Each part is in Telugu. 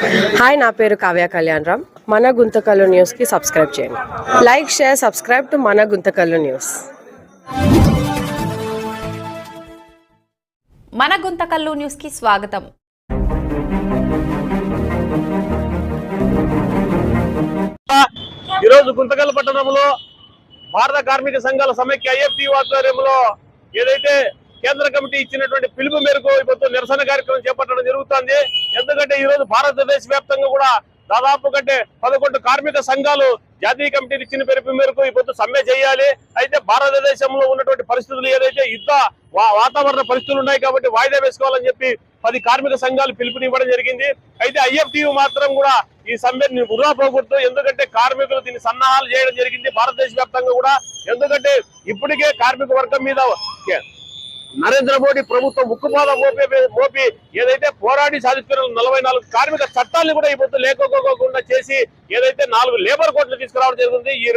హాయ్ నా పేరు కావ్య కళ్యాణ్ రామ్. మన గుంతకల్లు న్యూస్కి సబ్స్క్రైబ్ చేయండి. లైక్ షేర్ సబ్స్క్రైబ్ టు మన గుంతకల్లు న్యూస్ మన గుంతకల్లు న్యూస్కి స్వాగతం. ఈరోజు గుంతకల్ పట్టణంలో భారత కార్మిక సంఘాల సమైక్య ఐఎఫ్టీ ఆధ్వర్యంలో ఏదైతే కేంద్ర కమిటీ ఇచ్చినటువంటి పిలుపు మేరకు ఇప్పుడు నిరసన కార్యక్రమం చేపట్టడం జరుగుతుంది. ఎందుకంటే ఈ రోజు భారతదేశ వ్యాప్తంగా కూడా దాదాపు కంటే పదకొండు కార్మిక సంఘాలు జాతీయ కమిటీలు ఇచ్చిన పిలుపు మేరకు ఇప్పుడు సమ్మె చేయాలి. అయితే భారతదేశంలో ఉన్నటువంటి పరిస్థితులు ఏదైతే యుద్ధ వాతావరణ పరిస్థితులు ఉన్నాయి కాబట్టి వాయిదా వేసుకోవాలని చెప్పి పది కార్మిక సంఘాలు పిలుపునివ్వడం జరిగింది. అయితే ఐఎఫ్టీయు మాత్రం కూడా ఈ సమ్మెని వృధా పోకూడదు ఎందుకంటే కార్మికులు దీన్ని సన్నాహాలు చేయడం జరిగింది భారతదేశ వ్యాప్తంగా కూడా. ఎందుకంటే ఇప్పటికే కార్మిక వర్గం మీద నరేంద్ర మోడీ ప్రభుత్వం ఉక్కుపాద మోపి మోపి ఏదైతే పోరాడి సాధిస్తున్న నలభై నాలుగు కార్మిక చట్టాలను కూడా ఇప్పుడు లేకపోకుండా చేసి ఏదైతే నాలుగు లేబర్ కోర్టులు తీసుకురావడం జరిగింది ఈ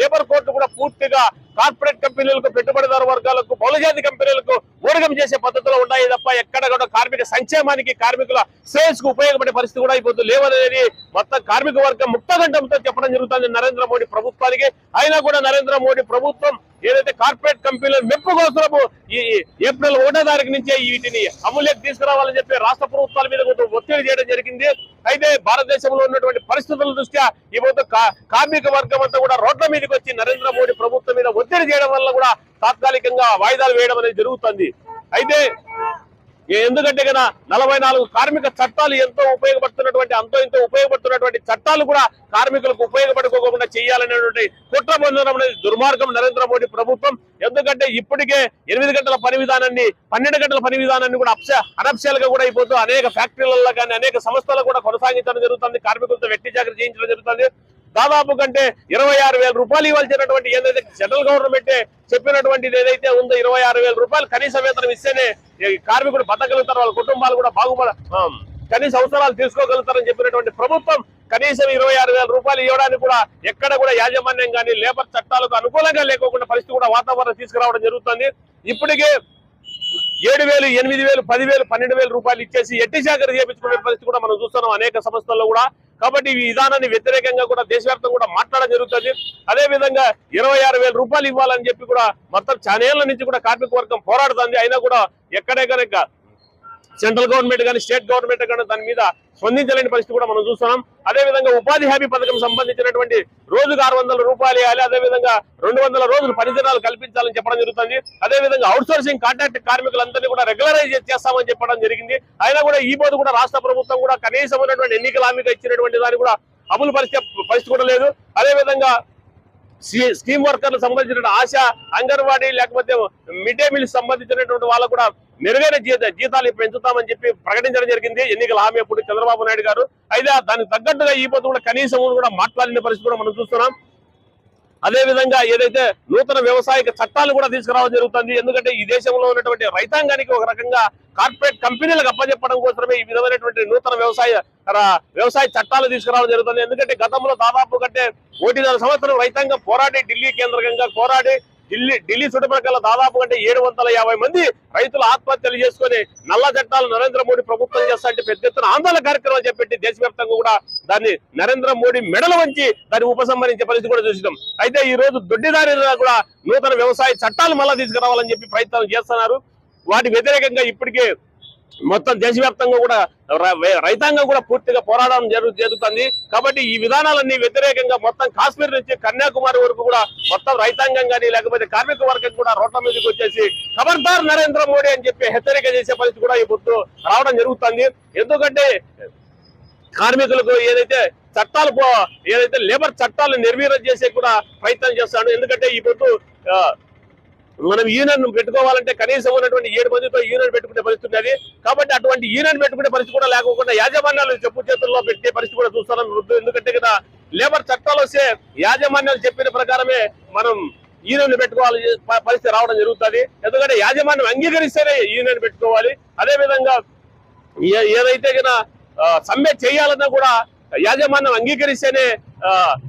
లేబర్ కోర్టు కూడా పూర్తిగా కార్పొరేట్ కంపెనీలకు పెట్టుబడిదారు వర్గాలకు బహుళజాతి కంపెనీలకు ఊరగం చేసే పద్ధతిలో ఉన్నాయి తప్ప ఎక్కడ కూడా కార్మిక సంక్షేమానికి కార్మికుల సేల్స్కు ఉపయోగపడే పరిస్థితి కూడా ఇప్పుడు లేవనేది మొత్తం కార్మిక వర్గం ముక్తగంఠంతో చెప్పడం జరుగుతుంది నరేంద్ర మోడీ ప్రభుత్వానికి. అయినా కూడా నరేంద్ర మోడీ ప్రభుత్వం ఏదైతే కార్పొరేట్ కంపెనీల మెప్పు కోసము ఈ ఏప్రిల్ ఒకటో తారీఖు నుంచే వీటిని అమలులోకి తీసుకురావాలని చెప్పి రాష్ట్ర ప్రభుత్వాల మీద కొంచెం ఒత్తిడి చేయడం జరిగింది. అయితే భారతదేశంలో ఉన్నటువంటి పరిస్థితులు దృష్ట్యా ఈ కా- కార్మిక వర్గం అంతా కూడా రోడ్ల మీదకి వచ్చి నరేంద్ర మోడీ ప్రభుత్వం మీద ఒత్తిడి చేయడం వల్ల కూడా తాత్కాలికంగా వాయిదాలు వేయడం అనేది జరుగుతుంది. అయితే ఎందుకంటే కదా నలభై నాలుగు కార్మిక చట్టాలు ఎంతో ఉపయోగపడుతున్నటువంటి అంతో ఎంతో ఉపయోగపడుతున్నటువంటి చట్టాలు కూడా కార్మికులకు ఉపయోగపడుకోకుండా చేయాలనేటువంటి కుట్ర పొందడం అనేది దుర్మార్గం నరేంద్ర మోడీ ప్రభుత్వం. ఎందుకంటే ఇప్పటికే ఎనిమిది గంటల పని విధానాన్ని పన్నెండు గంటల పని విధానాన్ని కూడా అప్స అనప్షాలుగా కూడా అయిపోతూ అనేక ఫ్యాక్టరీలలో కానీ అనేక సంస్థలు కూడా కొనసాగించడం జరుగుతుంది. కార్మికులతో వ్యక్తి జాగ్రత్త చేయించడం జరుగుతుంది. దాదాపు కంటే ఇరవై ఆరు వేల రూపాయలు ఇవ్వాల్సినటువంటి ఏదైతే సెంట్రల్ గవర్నమెంట్ చెప్పినటువంటి ఏదైతే ఉందో ఇరవై ఆరు వేల రూపాయలు కనీస వేతనం ఇస్తేనే కార్మికుడు బతకగలుగుతారు వాళ్ళ కుటుంబాలు కూడా బాగుపడ కనీస అవసరాలు తీసుకోగలుగుతారని చెప్పినటువంటి ప్రభుత్వం కనీసం ఇరవై ఆరు వేల రూపాయలు ఇవ్వడానికి కూడా ఎక్కడ కూడా యాజమాన్యం కానీ లేబర్ చట్టాలకు అనుకూలంగా లేకోకుండా పరిస్థితి కూడా వాతావరణం తీసుకురావడం జరుగుతుంది. ఇప్పటికే ఏడు వేలు ఎనిమిది వేలు పదివేలు పన్నెండు వేల రూపాయలు ఇచ్చేసి ఎట్టి జాగ్రత్త చేపించుకునే పరిస్థితి కూడా మనం చూస్తున్నాం. అనేక సంస్థల్లో కూడా కాబట్టి ఈ విధానాన్ని వ్యతిరేకంగా కూడా దేశవ్యాప్తంగా కూడా మాట్లాడడం జరుగుతుంది. అదే విధంగా ఇరవై ఆరు వేల రూపాయలు ఇవ్వాలని చెప్పి కూడా మొత్తం చానేళ్ళ నుంచి కూడా కార్మిక వర్గం పోరాడుతుంది. అయినా కూడా ఎక్కడెక్కడ సెంట్రల్ గవర్నమెంట్ కానీ స్టేట్ గవర్నమెంట్ కానీ దాని మీద స్పందించలేని పరిస్థితి కూడా మనం చూస్తున్నాం. అదే విధంగా ఉపాధి హామీ పథకం సంబంధించినటువంటి రోజుకు ఆరు వందల రూపాయలు ఇవ్వాలి అదే విధంగా రెండు వందల రోజులు పనిదినాలు కల్పించాలని చెప్పడం జరుగుతుంది. అదే విధంగా అవుట్ సోర్సింగ్ కాంట్రాక్ట్ కార్మికులందరినీ కూడా రెగ్యులరైజ్ చేస్తామని చెప్పడం జరిగింది. అయినా కూడా ఈ పోదు కూడా రాష్ట్ర ప్రభుత్వం కూడా కనీసమైనటువంటి ఎన్నికల హామీగా ఇచ్చినటువంటి దాన్ని కూడా అమలు పరిచే పరిస్థితి కూడా లేదు. అదే విధంగా స్కీమ్ వర్కర్లకు సంబంధించిన ఆశ అంగన్వాడీ లేకపోతే మిడ్ డే మీల్ సంబంధించినటువంటి వాళ్ళకు కూడా మెరుగైన జీత జీతాలు పెంచుతామని చెప్పి ప్రకటించడం జరిగింది. ఎన్నికల హామీ అప్పుడు చంద్రబాబు నాయుడు గారు. అయితే దానికి తగ్గట్టుగా ఈ పొద్దు కూడా కనీసం కూడా మాట్లాడిన పరిస్థితి కూడా మనం చూస్తున్నాం. అదే విధంగా ఏదైతే నూతన వ్యవసాయక చట్టాలు కూడా తీసుకురావడం జరుగుతుంది. ఎందుకంటే ఈ దేశంలో ఉన్నటువంటి రైతాంగానికి ఒక రకంగా కార్పొరేట్ కంపెనీలకు అప్పచెప్పడం కోసమే ఈ విధమైనటువంటి నూతన వ్యవసాయ వ్యవసాయ చట్టాలు తీసుకురావడం జరుగుతుంది. ఎందుకంటే గతంలో దాదాపు కంటే ఒకటిన్నర సంవత్సరం రైతాంగం పోరాడి ఢిల్లీ కేంద్రంగా పోరాడి ఢిల్లీ ఢిల్లీ చుట్టుపక్కల దాదాపు కంటే ఏడు వందల యాభై మంది రైతులు ఆత్మహత్యలు చేసుకొని నల్ల చట్టాలు నరేంద్ర మోడీ ప్రభుత్వం చేస్తాంటే పెద్ద ఎత్తున ఆందోళన కార్యక్రమాలు చేపట్టి దేశవ్యాప్తంగా కూడా దాన్ని నరేంద్ర మోడీ మెడలు వంచి దాన్ని ఉపసంహరించే పరిస్థితి కూడా చూసినాం. అయితే ఈ రోజు దొడ్డిదారిగా కూడా నూతన వ్యవసాయ చట్టాలు మళ్ళా తీసుకురావాలని చెప్పి ప్రయత్నాలు చేస్తున్నారు. వాటి వ్యతిరేకంగా ఇప్పటికే మొత్తం దేశవ్యాప్తంగా కూడా రైతాంగం కూడా పూర్తిగా పోరాటం జరుగు జరుగుతుంది. కాబట్టి ఈ విధానాలన్నీ వ్యతిరేకంగా మొత్తం కాశ్మీర్ నుంచి కన్యాకుమారి వరకు కూడా మొత్తం రైతాంగం కానీ లేకపోతే కార్మిక వర్గం కూడా రోడ్ల మీదకి వచ్చేసి ఖబర్దార్ నరేంద్ర మోడీ అని చెప్పి హెచ్చరిక చేసే పరిస్థితి కూడా ఈ పొద్దు రావడం జరుగుతుంది. ఎందుకంటే కార్మికులకు ఏదైతే చట్టాలు ఏదైతే లేబర్ చట్టాలు నిర్వీర్యం చేసే కూడా ప్రయత్నం చేస్తాడు. ఎందుకంటే ఈ పొద్దు మనం యూనియన్ పెట్టుకోవాలంటే కనీసం ఉన్నటువంటి ఏడు మందితో యూనియన్ పెట్టుకునే పరిస్థితి ఉన్నది. కాబట్టి అటువంటి యూనియన్ పెట్టుకునే పరిస్థితి కూడా లేకుండా యాజమాన్యాలు చెప్పు చేతుల్లో పెట్టే పరిస్థితి కూడా చూస్తున్నాం ఎందుకంటే కదా లేబర్ చట్టాలు వస్తే యాజమాన్యాలు చెప్పిన ప్రకారమే మనం యూనియన్ పెట్టుకోవాలి పరిస్థితి రావడం జరుగుతుంది. ఎందుకంటే యాజమాన్యం అంగీకరిస్తేనే యూనియన్ పెట్టుకోవాలి. అదే విధంగా ఏ- ఏదైతే గన సమ్మె చేయాలన్నా కూడా యాజమాన్యం అంగీకరిస్తేనే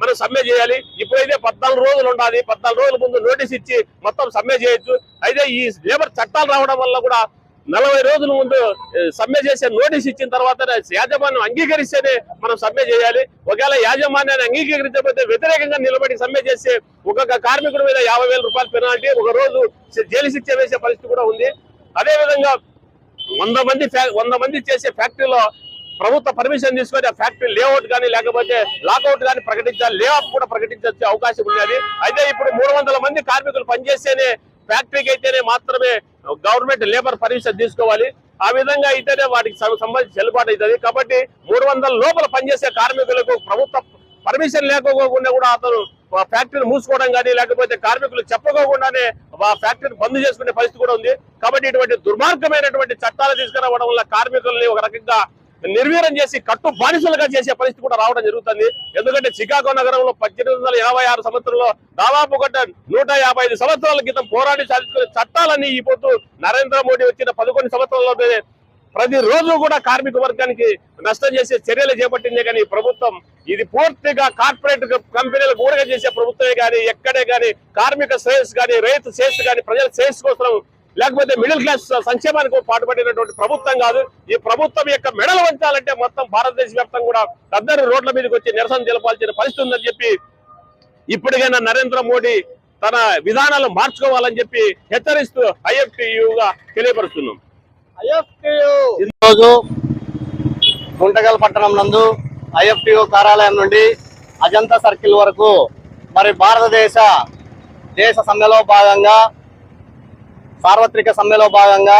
మనం సమ్మె చేయాలి. ఇప్పుడైతే పద్నాలుగు రోజులు ఉండాలి. పద్నాలుగు రోజుల ముందు నోటీస్ ఇచ్చి మొత్తం సమ్మె చేయొచ్చు. అయితే ఈ లేబర్ చట్టాలు రావడం వల్ల కూడా నలభై రోజుల ముందు సమ్మె చేసే నోటీస్ ఇచ్చిన తర్వాత యాజమాన్యం అంగీకరిస్తేనే మనం సమ్మె చేయాలి. ఒకవేళ యాజమాన్యాన్ని అంగీకరించకపోతే వ్యతిరేకంగా నిలబడి సమ్మె చేస్తే ఒక్కొక్క కార్మికుడి మీద యాభై వేల రూపాయలు పెనాల్టీ ఒక రోజు జైలు శిక్ష వేసే పరిస్థితి కూడా ఉంది. అదే విధంగా వంద మంది ఫ్యా- వంద మంది చేసే ఫ్యాక్టరీలో ప్రభుత్వ పర్మిషన్ తీసుకొని ఆ ఫ్యాక్టరీ లేఅవుట్ కానీ లేకపోతే లాకౌట్ కానీ ప్రకటించాలి లేఆఫ్ కూడా ప్రకటించే అవకాశం ఉన్నది అయితే ఇప్పుడు మూడు వందల మంది కార్మికులు పనిచేస్తేనే ఫ్యాక్టరీకి అయితేనే మాత్రమే గవర్నమెంట్ లేబర్ పర్మిషన్ తీసుకోవాలి. ఆ విధంగా అయితేనే వాటికి సంబంధించి చెల్లుబాటు అవుతుంది. కాబట్టి మూడు వందల లోపల పనిచేసే కార్మికులకు ప్రభుత్వ పర్మిషన్ లేకపోకుండా కూడా అతను ఆ ఫ్యాక్టరీని మూసుకోవడం కానీ లేకపోతే కార్మికులు చెప్పకోకుండానే ఆ ఫ్యాక్టరీని బంద్ చేసుకునే పరిస్థితి కూడా ఉంది. కాబట్టి ఇటువంటి దుర్మార్గమైనటువంటి చట్టాలు తీసుకురావడం వల్ల కార్మికుల్ని ఒక రకంగా నిర్వీర్యం చేసి కట్టు బానిసలుగా చేసే పరిస్థితి కూడా రావడం జరుగుతుంది. ఎందుకంటే చికాగో నగరంలో పద్దెనిమిది వందల ఎనభై ఆరు సంవత్సరంలో దాదాపు ఒక నూట యాభై ఐదు సంవత్సరాల క్రితం పోరాడి సాధించుకునే చట్టాలన్నీ ఈ పొద్దు నరేంద్ర మోడీ వచ్చిన పదకొండు సంవత్సరాల్లోనే ప్రతిరోజు కూడా కార్మిక వర్గానికి నష్టం చేసే చర్యలు చేపట్టిందే కానీ ప్రభుత్వం ఇది పూర్తిగా కార్పొరేట్ కంపెనీలకు ఊరగా చేసే ప్రభుత్వమే కానీ ఎక్కడే కానీ కార్మిక శ్రేయస్సు కానీ రైతు శ్రేయస్సు కానీ ప్రజల శ్రేయస్సు కోసం లేకపోతే మిడిల్ క్లాస్ సంక్షేమానికి పాటుపడినటువంటి ప్రభుత్వం కాదు. ఈ ప్రభుత్వం యొక్క మెడలు వంచాలంటే మొత్తం భారతదేశ వ్యాప్తంగా కూడా అందరూ రోడ్ల మీదకి వచ్చి నిరసన తెలపాల్సిన పరిస్థితి ఉందని చెప్పి ఇప్పటికైనా నరేంద్ర మోడీ తన విధానాలు మార్చుకోవాలని చెప్పి హెచ్చరిస్తూ ఐఎఫ్టియుగా తెలియపరుస్తున్నాం. ఈరోజు గుంటగల్ పట్టణం నందు ఐఎఫ్టిఓ కార్యాలయం నుండి అజంతా సర్కిల్ వరకు మరి భారతదేశ దేశ సమ్మెలో భాగంగా సార్వత్రిక సమ్మెలో భాగంగా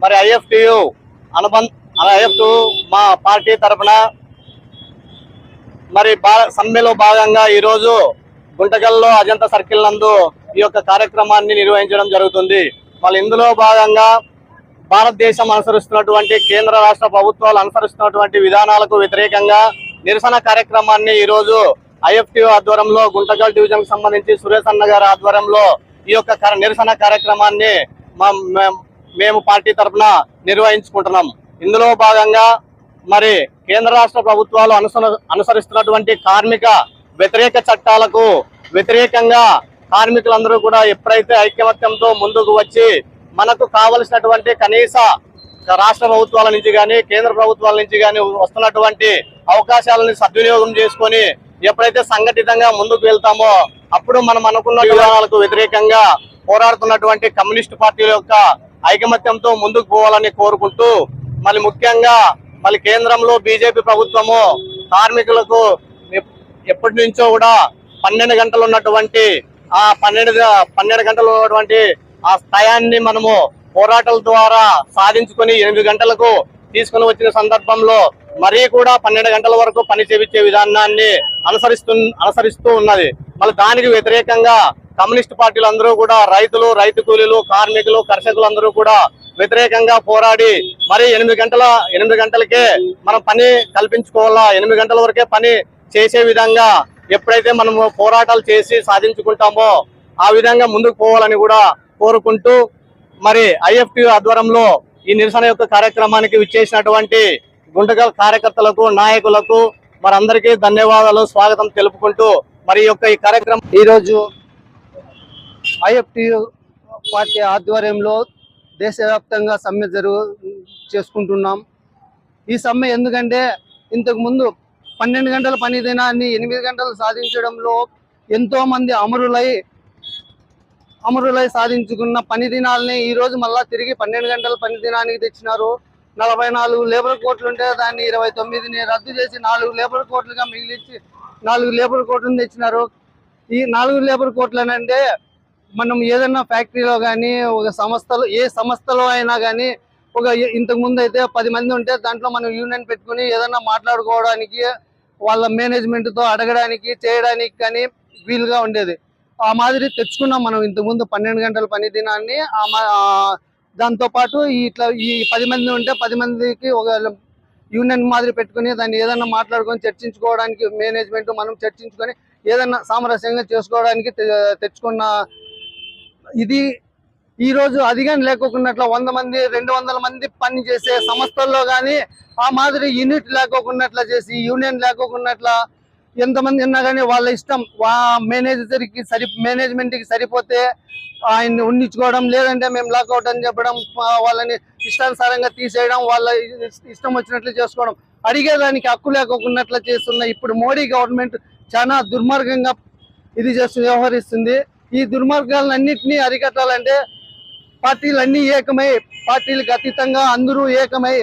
మరి ఐఎఫ్టియు అనుబంధ ఐఎఫ్టు మా పార్టీ తరపున మరి భా- సమ్మెలో భాగంగా ఈరోజు గుంటకల్లో అజంతా సర్కిల్ నందు ఈ యొక్క కార్యక్రమాన్ని నిర్వహించడం జరుగుతుంది. మళ్ళీ ఇందులో భాగంగా భారతదేశం అనుసరిస్తున్నటువంటి కేంద్ర రాష్ట్ర ప్రభుత్వాలు అనుసరిస్తున్నటువంటి విధానాలకు వ్యతిరేకంగా నిరసన కార్యక్రమాన్ని ఈరోజు ఐఎఫ్టిఓ ఆధ్వర్యంలో గుంటకల్ డివిజన్కి సంబంధించి సురేష్ అన్న గారి ఆధ్వర్యంలో ఈ యొక్క నిరసన కార్యక్రమాన్ని మా- మేము పార్టీ తరఫున నిర్వహించుకుంటున్నాం. ఇందులో భాగంగా మరి కేంద్ర రాష్ట్ర ప్రభుత్వాలు అనుసర అనుసరిస్తున్నటువంటి కార్మిక వ్యతిరేక చట్టాలకు వ్యతిరేకంగా కార్మికులందరూ కూడా ఎప్పుడైతే ఐక్యమత్యంతో ముందుకు వచ్చి మనకు కావలసినటువంటి కనీస రాష్ట్ర ప్రభుత్వాల నుంచి కానీ కేంద్ర ప్రభుత్వాల నుంచి కానీ వస్తున్నటువంటి అవకాశాలను సద్వినియోగం చేసుకొని ఎప్పుడైతే సంఘటితంగా ముందుకు వెళ్తామో అప్పుడు మనం అనుకున్న విధానాలకు వ్యతిరేకంగా పోరాడుతున్నటువంటి కమ్యూనిస్ట్ పార్టీల యొక్క ఐకమత్యంతో ముందుకు పోవాలని కోరుకుంటూ మళ్ళీ ముఖ్యంగా మళ్ళీ కేంద్రంలో బీజేపీ ప్రభుత్వము కార్మికులకు ఎప్- ఎప్పటి నుంచో కూడా పన్నెండు గంటలు ఉన్నటువంటి ఆ పన్నెండు పన్నెండు గంటలు ఉన్నటువంటి ఆ స్థాయాన్ని మనము పోరాటాల ద్వారా సాధించుకొని ఎనిమిది గంటలకు తీసుకుని వచ్చిన సందర్భంలో మరీ కూడా పన్నెండు గంటల వరకు పని చేపించే విధానాన్ని అనుసరిస్తు అనుసరిస్తూ ఉన్నది. మళ్ళీ దానికి వ్యతిరేకంగా కమ్యూనిస్ట్ పార్టీలు అందరూ కూడా రైతులు రైతు కూలీలు కార్మికులు కర్షకులు అందరూ కూడా వ్యతిరేకంగా పోరాడి మరి ఎనిమిది గంటల ఎనిమిది గంటలకే మనం పని కల్పించుకోవాలా? ఎనిమిది గంటల వరకే పని చేసే విధంగా ఎప్పుడైతే మనము పోరాటాలు చేసి సాధించుకుంటామో ఆ విధంగా ముందుకు పోవాలని కూడా కోరుకుంటూ మరి ఐఎఫ్టి ఆధ్వర్యంలో ఈ నిరసన యొక్క కార్యక్రమానికి విచ్చేసినటువంటి గుంటగల్ కార్యకర్తలకు నాయకులకు మరి అందరికీ ధన్యవాదాలు స్వాగతం తెలుపుకుంటూ మరి యొక్క ఈ కార్యక్రమం ఈరోజు ఐఎఫ్టి పార్టీ ఆధ్వర్యంలో దేశవ్యాప్తంగా సమ్మె జరుగు చేసుకుంటున్నాం. ఈ సమ్మె ఎందుకంటే ఇంతకుముందు పన్నెండు గంటల పని దినాన్ని ఎనిమిది గంటలు సాధించడంలో ఎంతోమంది అమరులై అమరులై సాధించుకున్న పని దినాలని ఈరోజు మళ్ళీ తిరిగి పన్నెండు గంటల పని దినానికి తెచ్చినారు. నలభై నాలుగు లేబర్ కోట్లు ఉంటే దాన్ని ఇరవై తొమ్మిదిని రద్దు చేసి నాలుగు లేబర్ కోట్లుగా మిగిలించి నాలుగు లేబర్ కోట్లను తెచ్చినారు. ఈ నాలుగు లేబర్ కోట్లనంటే మనం ఏదైనా ఫ్యాక్టరీలో కానీ ఒక సంస్థలో ఏ సంస్థలో అయినా కానీ ఒక ఇంతకు ముందు అయితే పది మంది ఉంటే దాంట్లో మనం యూనియన్ పెట్టుకుని ఏదైనా మాట్లాడుకోవడానికి వాళ్ళ మేనేజ్మెంట్తో అడగడానికి చేయడానికి కానీ వీలుగా ఉండేది. ఆ మాదిరి తెచ్చుకున్నాం మనం ఇంతకుముందు పన్నెండు గంటల పని దినాన్ని. ఆ మా- దాంతో పాటు ఇట్లా ఈ పది మంది ఉంటే పది మందికి ఒక యూనియన్ మాదిరి పెట్టుకుని దాన్ని ఏదైనా మాట్లాడుకొని చర్చించుకోవడానికి మేనేజ్మెంట్ మనం చర్చించుకొని ఏదైనా సామరస్యంగా చేసుకోవడానికి తెచ్చుకున్న ఇది ఈ రోజు అది కానీ లేకోకున్నట్ల వంద మంది రెండు వందల మంది పని చేసే సంస్థల్లో కానీ ఆ మాదిరి యూనిట్ లేకోకున్నట్ల చేసి యూనియన్ లేకోకున్నట్ల ఎంతమంది ఉన్నా కానీ వాళ్ళ ఇష్టం వా మేనేజర్కి సరి మేనేజ్మెంట్కి సరిపోతే ఆయన్ని ఉండించుకోవడం లేదంటే మేము లాకౌట్ అని చెప్పడం వాళ్ళని ఇష్టానుసారంగా తీసేయడం వాళ్ళ ఇష్టం వచ్చినట్లు చేసుకోవడం. అడిగేదానికి హక్కు లేకోకున్నట్లు చేస్తున్న ఇప్పుడు మోడీ గవర్నమెంట్ చాలా దుర్మార్గంగా ఇది చేస్తూ వ్యవహరిస్తుంది. ఈ దుర్మార్గాలన్నింటినీ అరికట్టాలంటే పార్టీలన్నీ ఏకమై పార్టీలకు అతీతంగా అందరూ ఏకమై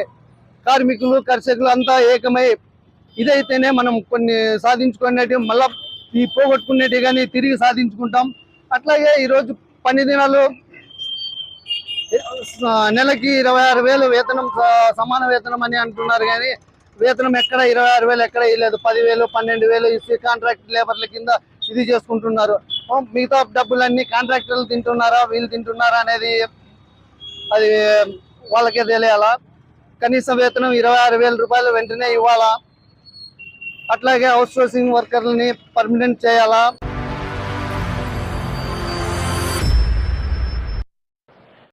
కార్మికులు కర్షకులు అంతా ఏకమై ఇదైతేనే మనం కొన్ని సాధించుకునేటి మళ్ళా ఈ పోగొట్టుకునేటి కానీ తిరిగి సాధించుకుంటాం. అట్లాగే ఈరోజు పని దినాలు నెలకి ఇరవై ఆరు వేలు వేతనం స- సమాన వేతనం అని అంటున్నారు కానీ వేతనం ఎక్కడ? ఇరవై ఆరు వేలు ఎక్కడ ఇవ్వలేదు పదివేలు పన్నెండు వేలు ఇసి కాంట్రాక్ట్ లేబర్ల కింద ఇది చేసుకుంటున్నారు. మిగతా డబ్బులన్నీ కాంట్రాక్టర్లు తింటున్నారా వీళ్ళు తింటున్నారా అనేది అది వాళ్ళకే తెలియాలా? కనీస వేతనం ఇరవై ఆరు వేల రూపాయలు వెంటనే ఇవ్వాలా? అట్లాగే అవుట్ సోర్సింగ్ వర్కర్లని పర్మనెంట్ చేయాలా?